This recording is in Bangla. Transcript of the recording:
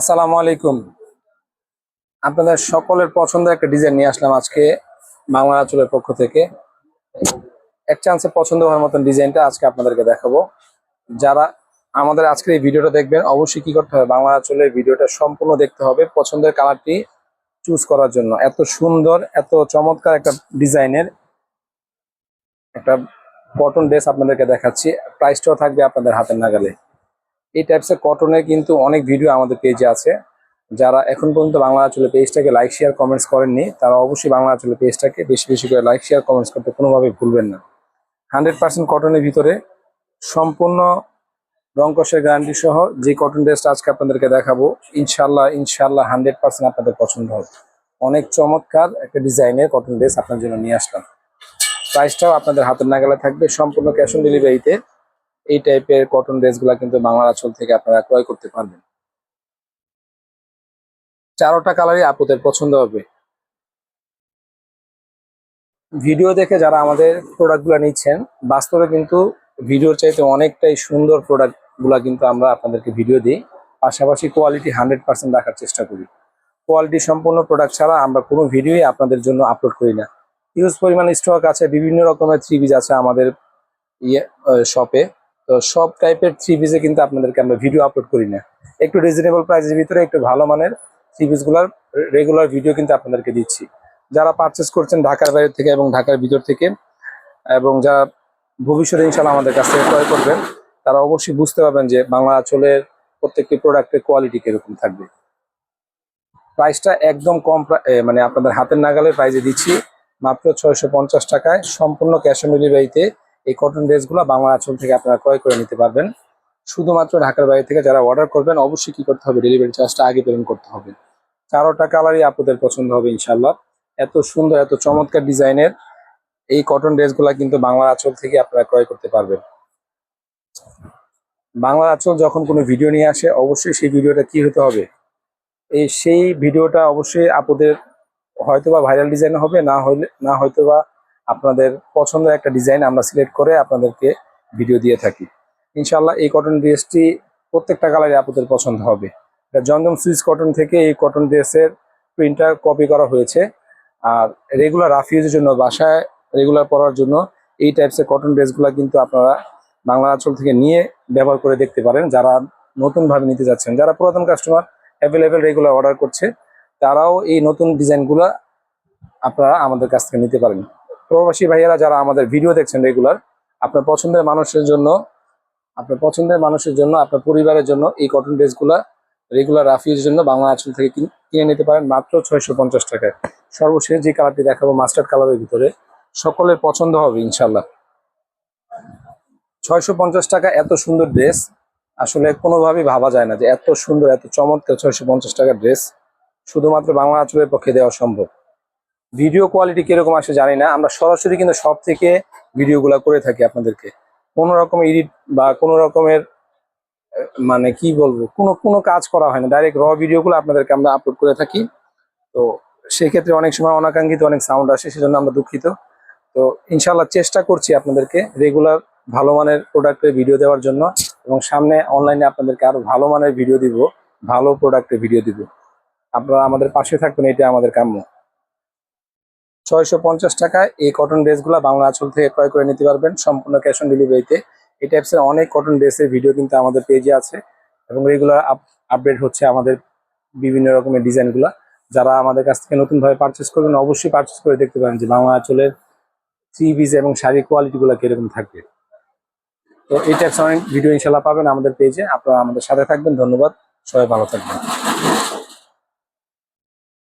আসসালামু আলাইকুম। আপনাদের সকলের পছন্দের একটা ডিজাইন নিয়ে আসলাম আজকে বাংলা আঁচলের পক্ষ থেকে। এক চান্সে পছন্দ হওয়ার মতন ডিজাইনটা আজকে আপনাদেরকে দেখাবো। যারা আমাদের আজকের এই ভিডিওটা দেখবেন, অবশ্যই কি করতে হবে? বাংলা আঁচলের ভিডিওটা সম্পূর্ণ দেখতে হবে পছন্দের কালারটি চুজ করার জন্য। এত সুন্দর, এত চমৎকার একটা ডিজাইনের একটা কটন ড্রেস আপনাদেরকে দেখাচ্ছি। প্রাইসটাও থাকবে আপনাদের হাতের নাগালে। এই টাইপসের কটনের কিন্তু অনেক ভিডিও আমাদের পেজে আছে। যারা এখন পর্যন্ত বাংলা আঁচলের পেজটাকে লাইক শেয়ার কমেন্টস করেননি, তারা অবশ্যই বাংলা আঁচলের পেজটাকে বেশি বেশি করে লাইক শেয়ার কমেন্টস করতে কোনোভাবেই ভুলবেন না। হান্ড্রেড পার্সেন্ট কটনের ভিতরে সম্পূর্ণ রংকসের গ্যারান্টি সহ যে কটন ড্রেসটা আজকে আপনাদেরকে দেখাবো ইনশাল্লাহ ইনশাল্লাহ হান্ড্রেড পার্সেন্ট আপনাদের পছন্দ হবে। অনেক চমৎকার একটা ডিজাইনের কটন ড্রেস আপনার জন্য নিয়ে আসলাম। প্রাইসটাও আপনাদের হাতের নাগালে থাকবে, সম্পূর্ণ ক্যাশ অন ডেলিভারিতে এই টাইপের কটন ড্রেসগুলো কিন্তু বাংলা আঁচল থেকে আপনারা ক্রয় করতে পারবেন। চারোটা কালারই আপুদের পছন্দ হবে। ভিডিও দেখে যারা আমাদের প্রোডাক্টগুলো নিচ্ছেন, বাস্তবে কিন্তু ভিডিওর চাইতে অনেকটাই সুন্দর প্রোডাক্টগুলো কিন্তু আমরা আপনাদেরকে ভিডিও দিই। পাশাপাশি কোয়ালিটি হান্ড্রেড পার্সেন্ট রাখার চেষ্টা করি। কোয়ালিটি সম্পূর্ণ প্রোডাক্ট ছাড়া আমরা কোনো ভিডিওই আপনাদের জন্য আপলোড করি না। ইউজ পরিমাণ স্টক আছে, বিভিন্ন রকমের থ্রি আছে আমাদের ইয়ে শপে তো সব টাইপের থ্রি পিসে কিন্তু আপনাদেরকে আমরা ভিডিও আপলোড করি না। একটু রিজনেবল প্রাইসের ভিতরে, একটু ভালো মানের থ্রি পিসগুলোর রেগুলার ভিডিও কিন্তু আপনাদেরকে দিচ্ছি। যারা পারচেস করছেন ঢাকার বাইরে থেকে এবং ঢাকার ভিতর থেকে, এবং যারা ভবিষ্যতে ইনশাল্লাহ আমাদের কাছ থেকে ক্রয় করবেন, তারা অবশ্যই বুঝতে পারবেন যে বাংলা আঁচলের প্রত্যেকটি প্রোডাক্টের কোয়ালিটি কীরকম থাকবে। প্রাইসটা একদম কম মানে আপনাদের হাতের নাগালের প্রাইসে দিচ্ছি। মাত্র ছয়শো পঞ্চাশ টাকায় সম্পূর্ণ ক্যাশ অন ডেলিভারিতে এই কটন ড্রেসগুলো বাংলা আঁচল থেকে আপনারা ক্রয় করে নিতে পারবেন। শুধুমাত্র ঢাকার বাইরে থেকে যারা অর্ডার করবেন, অবশ্যই কি করতে হবে? ডেলিভারি চার্জটা আগে পেমেন্ট করতে হবে। চারোটা কালারই আপনাদের পছন্দ হবে ইনশাল্লাহ এত সুন্দর, এত চমৎকার ডিজাইনের এই কটন ড্রেসগুলো কিন্তু বাংলা আঁচল থেকে আপনারা ক্রয় করতে পারবেন। বাংলা আঁচল যখন কোনো ভিডিও নিয়ে আসে, অবশ্যই সেই ভিডিওটা কি হতে হবে? এই সেই ভিডিওটা অবশ্যই আপুদের হয়তোবা ভাইরাল ডিজাইন হবে, না হলে না হয়তোবা আপনাদের পছন্দের একটা ডিজাইন আমরা সিলেক্ট করে আপনাদেরকে ভিডিও দিয়ে থাকি। ইনশাল্লাহ এই কটন ড্রেসটি প্রত্যেকটা কালারে আপুদের পছন্দ হবে। জমজম সুইচ কটন থেকে এই কটন ড্রেসের প্রিন্টটা কপি করা হয়েছে। আর রেগুলার রাফ ইউজের জন্য, বাসায় রেগুলার পরার জন্য এই টাইপসের কটন ড্রেসগুলো কিন্তু আপনারা বাংলা আঁচল থেকে নিয়ে ব্যবহার করে দেখতে পারেন। যারা নতুনভাবে নিতে যাচ্ছেন, যারা পুরাতন কাস্টমার অ্যাভেলেবেল রেগুলার অর্ডার করছে, তারাও এই নতুন ডিজাইনগুলো আপনারা আমাদের কাছ থেকে নিতে পারেন। প্রবাসী ভাইয়েরা যারা আমাদের ভিডিও দেখছেন রেগুলার আপনার পছন্দের মানুষের জন্য, আপনার পছন্দের মানুষের জন্য, আপনার পরিবারের জন্য এই কটন ড্রেসগুলা রেগুলার রাফিউজের জন্য বাংলা আঁচল থেকে কিন- নিতে পারেন মাত্র ছয়শো পঞ্চাশ টাকায়। সর্বশেষ যে কালারটি দেখাবো মাস্টার্ড কালারের ভিতরে, সকলের পছন্দ হবে ইনশাল্লাহ ছয়শো পঞ্চাশ টাকা এত সুন্দর ড্রেস আসলে কোনোভাবেই ভাবা যায় না যে এত সুন্দর, এত চমৎকার ছয়শো পঞ্চাশ টাকার ড্রেস শুধুমাত্র বাংলা আঁচলের পক্ষে দেওয়া সম্ভব। ভিডিও কোয়ালিটি কীরকম আসে জানি না। আমরা সরাসরি কিন্তু সব থেকে ভিডিওগুলো করে থাকি আপনাদেরকে। কোনো রকম এডিট বা কোনো রকমের মানে কি বলব, কোনো কোনো কাজ করা হয় না। ডাইরেক্ট র ভিডিওগুলো আপনাদেরকে আমরা আপলোড করে থাকি। তো সেক্ষেত্রে অনেক সময় অনাকাঙ্ক্ষিত অনেক সাউন্ড আসে, সেজন্য আমরা দুঃখিত। তো ইনশাল্লাহ চেষ্টা করছি আপনাদেরকে রেগুলার ভালো মানের প্রোডাক্টের ভিডিও দেওয়ার জন্য এবং সামনে অনলাইনে আপনাদেরকে আরও ভালো মানের ভিডিও দিব, ভালো প্রোডাক্টের ভিডিও দিব। আপনারা আমাদের পাশে থাকবেন এটা আমাদের কাম্য। ছয়শো পঞ্চাশ টাকায় এই কটন ড্রেসগুলো বাংলা আঁচল থেকে ক্রয় করে নিতে পারবেন সম্পূর্ণ ক্যাশ অন ডেলিভারিতে এই টাইপসের অনেক কটন ড্রেসের ভিডিও কিন্তু আমাদের পেজে আছে এবং রেগুলার আপডেট হচ্ছে আমাদের বিভিন্ন রকমের ডিজাইনগুলো যারা আমাদের কাছ থেকে নতুনভাবে পারচেস করবেন, অবশ্যই পারচেস করে দেখতে পারেন যে বাংলা আঁচলের থ্রি পিস এবং শাড়ির কোয়ালিটিগুলো কীরকম থাকবে। তো এই টাইপস অনেক ভিডিও ইনশাল্লাহ পাবেন আমাদের পেজে আপনারা আমাদের সাথে থাকবেন। ধন্যবাদ। সবাই ভালো থাকবেন।